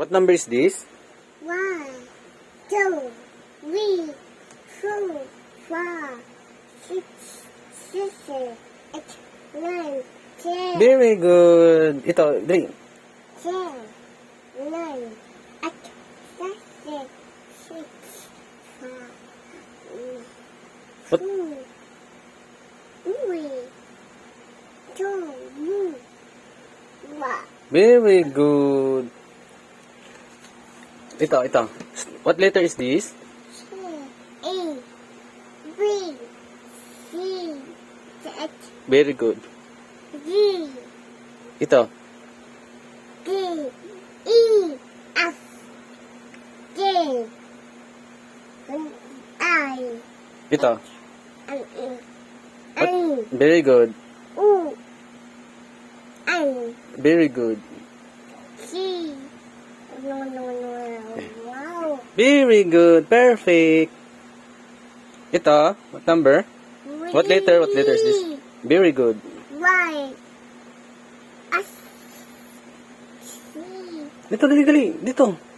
What number is this? One, two, three, four, five, six, seven, eight, nine, ten, Very good. Ito, drink. ten, nine, eight, seven, six, five, What? two, three, two, one. Very good. Ito, ito. What letter is this? A, B, C, Z, Very good. D, Ito. D, E, F, J, I, Ito. N, What? N, Very good. U, N, Very good. C. No, no, no. Very good. Perfect. Ito. What number? What letter? What letter is this? Very good. Y, S, C, Dito, dali, dali. Dito.